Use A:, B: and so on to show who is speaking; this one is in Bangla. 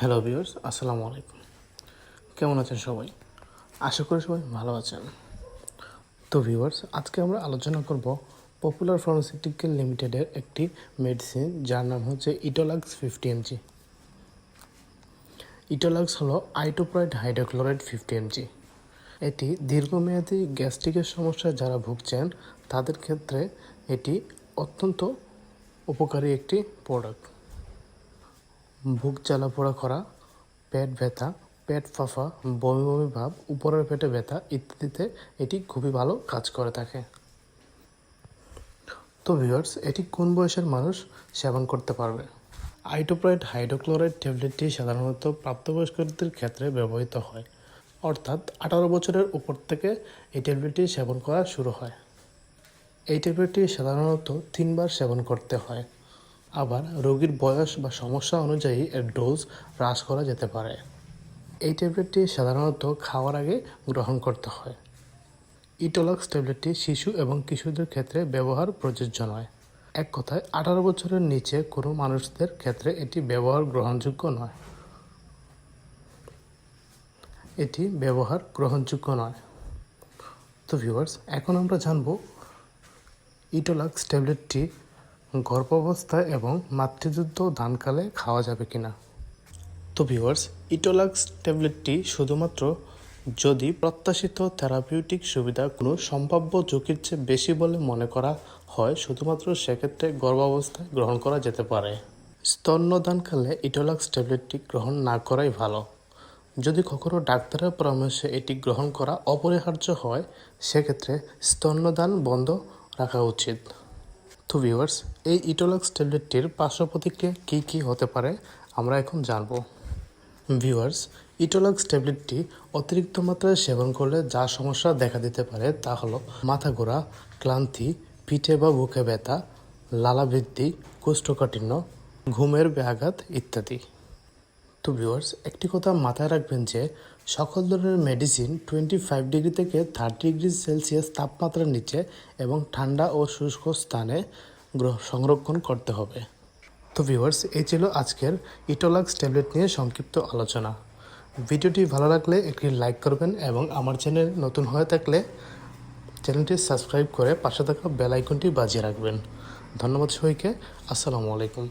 A: হ্যালো ভিউয়ার্স, আসসালামু আলাইকুম। কেমন আছেন সবাই? আশা করি সবাই ভালো আছেন। তো ভিউয়ার্স, আজকে আমরা আলোচনা করব পপুলার ফার্মাসিউটিক্যাল লিমিটেডের একটি মেডিসিন যার নাম হচ্ছে ইটোলাক্স ফিফটি এমজি ইটোলাক্স হলো আইটোপ্রাইড হাইড্রোক্লোরাইড ফিফটি এমজি এটি দীর্ঘমেয়াদী গ্যাস্ট্রিকের সমস্যায় যারা ভুগছেন, তাদের ক্ষেত্রে এটি অত্যন্ত উপকারী একটি প্রোডাক্ট বুক জ্বালাপোড়া করা পেট ব্যথা, পেট ফাঁফা, বমি বমি ভাব, উপরের পেটে ব্যথা ইত্যাদিতে এটি খুবই ভালো কাজ করে থাকে। তো ভিউয়ার্স এটি কোন বয়সের মানুষ সেবন করতে পারবে? আইটোপ্রাইড হাইড্রোক্লোরাইড ট্যাবলেটটি সাধারণত প্রাপ্তবয়স্কদের ক্ষেত্রে ব্যবহৃত হয়। অর্থাৎ আঠারো বছরের উপর থেকে এই ট্যাবলেটটি সেবন করা শুরু হয়। এই ট্যাবলেটটি সাধারণত তিনবার সেবন করতে হয়। আবার রোগীর বয়স বা সমস্যা অনুযায়ী এর ডোজ হ্রাস করা যেতে পারে। এই ট্যাবলেটটি সাধারণত খাওয়ার আগে গ্রহণ করতে হয়। ইটোলক্স ট্যাবলেটটি শিশু এবং কিশোরদের ক্ষেত্রে ব্যবহার প্রযোজ্য নয়। এক কথায়, আঠারো বছরের নিচে কোনো মানুষদের ক্ষেত্রে এটি ব্যবহার গ্রহণযোগ্য নয়। এটি ব্যবহার গ্রহণযোগ্য নয়। তো ভিউয়ার্স এখন আমরা জানব ইটোলাক্স ট্যাবলেটটি গর্ভাবস্থায় এবং মাতৃযুদ্ধ দানকালে খাওয়া যাবে কিনা? তো ভিউয়ার্স ইটোলাক্স ট্যাবলেটটি শুধুমাত্র যদি প্রত্যাশিত থেরাপিউটিক সুবিধা কোনো সম্ভাব্য ঝুঁকির চেয়ে বেশি বলে মনে করা হয়, শুধুমাত্র সেক্ষেত্রে গর্ভাবস্থায় গ্রহণ করা যেতে পারে। স্তন্যদানকালে ইটোলাক্স ট্যাবলেটটি গ্রহণ না করাই ভালো। যদি কখনও ডাক্তারের পরামর্শে এটি গ্রহণ করা অপরিহার্য হয়, সেক্ষেত্রে স্তন্যদান বন্ধ রাখা উচিত। তো ভিউয়ার্স এই ইটোলাক্স ট্যাবলেটটির পার্শ্ব প্রতিক্রিয়া কী কী হতে পারে, আমরা এখন জানব। ভিউয়ার্স ইটোলাক্স ট্যাবলেটটি অতিরিক্ত মাত্রায় সেবন করলে যা সমস্যা দেখা দিতে পারে তা হল মাথা ঘোরা, ক্লান্তি, পিঠে বা বুকে ব্যথা লালাবৃদ্ধি কোষ্ঠকাঠিন্য, ঘুমের ব্যাঘাত ইত্যাদি। তো ভিউয়ার্স একটি কথা মাথায় রাখবেন যে সকল ধরনের মেডিসিন টোয়েন্টি ফাইভ ডিগ্রি থেকে থার্টি ডিগ্রি সেলসিয়াস তাপমাত্রার নিচে এবং ঠান্ডা ও শুষ্ক স্থানে সংরক্ষণ করতে হবে। তো ভিউয়ার্স এই ছিল আজকের ইটোলাক্স ট্যাবলেট নিয়ে সংক্ষিপ্ত আলোচনা। ভিডিওটি ভালো লাগলে একটি লাইক করবেন এবং আমার চ্যানেল নতুন হয়ে থাকলে চ্যানেলটি সাবস্ক্রাইব করে পাশে থাকা বেল আইকনটি বাজিয়ে রাখবেন। ধন্যবাদ সবাইকে। আসসালামু আলাইকুম।